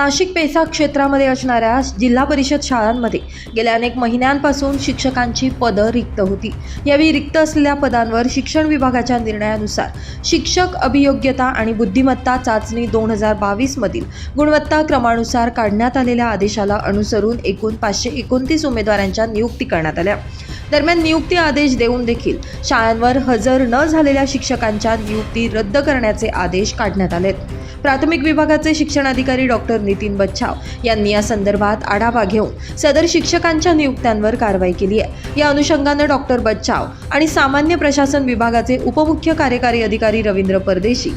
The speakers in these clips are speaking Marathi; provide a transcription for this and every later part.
नाशिक पेसा क्षेत्रामध्ये असणाऱ्या जिल्हा परिषद शाळांमध्ये गेल्या अनेक महिन्यांपासून शिक्षकांची पदं रिक्त होती. यावेळी रिक्त असलेल्या पदांवर शिक्षण विभागाच्या निर्णयानुसार शिक्षक अभियोग्यता आणि बुद्धिमत्ता चाचणी दोन हजार बावीसमधील गुणवत्ता क्रमानुसार काढण्यात आलेल्या आदेशाला अनुसरून एकूण पाचशे एकोणतीस उमेदवारांच्या नियुक्ती करण्यात आल्या. दरम्यान नियुक्ती आदेश देऊन देखील शाळांवर हजर न झालेल्या शिक्षकांच्या नियुक्ती रद्द करण्याचे आदेश काढण्यात आलेत. प्राथमिक विभागाचे शिक्षण अधिकारी डॉक्टर नितीन बच्छाव यांनी या संदर्भात आढावा घेऊन सदर शिक्षकांच्या नियुक्त्यांवर कारवाई केली आहे. या अनुषंगानं डॉक्टर बच्छाव आणि सामान्य प्रशासन विभागाचे उपमुख्य कार्यकारी अधिकारी रवींद्र परदेशी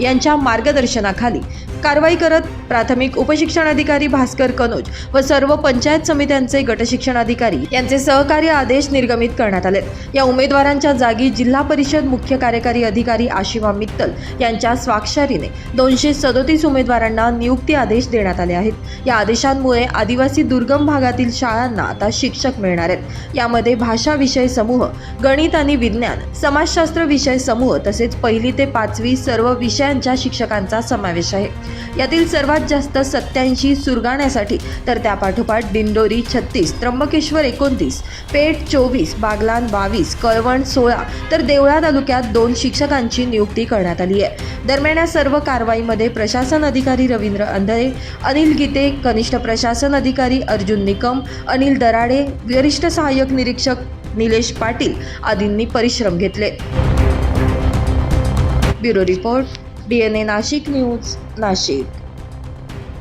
यांच्या मार्गदर्शनाखाली कारवाई करत प्राथमिक उपशिक्षण अधिकारी भास्कर कनोज व सर्व पंचायत समित्यांचे गटशिक्षण अधिकारी यांचे सहकार्य आदेश निर्गमित करण्यात आले या उमेदवारांच्या जागी जिल्हा परिषद मुख्य कार्यकारी अधिकारी आशिमा मित्तल यांच्या स्वाक्षरीने दोनशे सदोतीस उमेदवारांना नियुक्ती आदेश देण्यात आले आहेत. या आदेशांमुळे आदिवासी दुर्गम भागातील शाळांना आता शिक्षक मिळणार आहेत. यामध्ये भाषा विषय समूह गणित आणि विज्ञान समाजशास्त्र विषय समूह तसेच पहिली ते पाचवी सर्व विषय विषयांच्या शिक्षकांचा समावेश आहे. यातील सर्वात जास्त सत्याऐंशी सुरगाण्यासाठी तर त्यापाठोपाठ दिंडोरी छत्तीस त्र्यंबकेश्वर एकोणतीस पेठ चोवीस बागलान बावीस कळवण सोळा तर देवळा तालुक्यात दोन शिक्षकांची नियुक्ती करण्यात आली आहे. दरम्यान या सर्व कारवाईमध्ये प्रशासन अधिकारी रवींद्र अंधळे अनिल गीते कनिष्ठ प्रशासन अधिकारी अर्जुन निकम अनिल दराडे वरिष्ठ सहाय्यक निरीक्षक निलेश पाटील आदींनी परिश्रम घेतले. Bureau report D N A Nashik news Nashik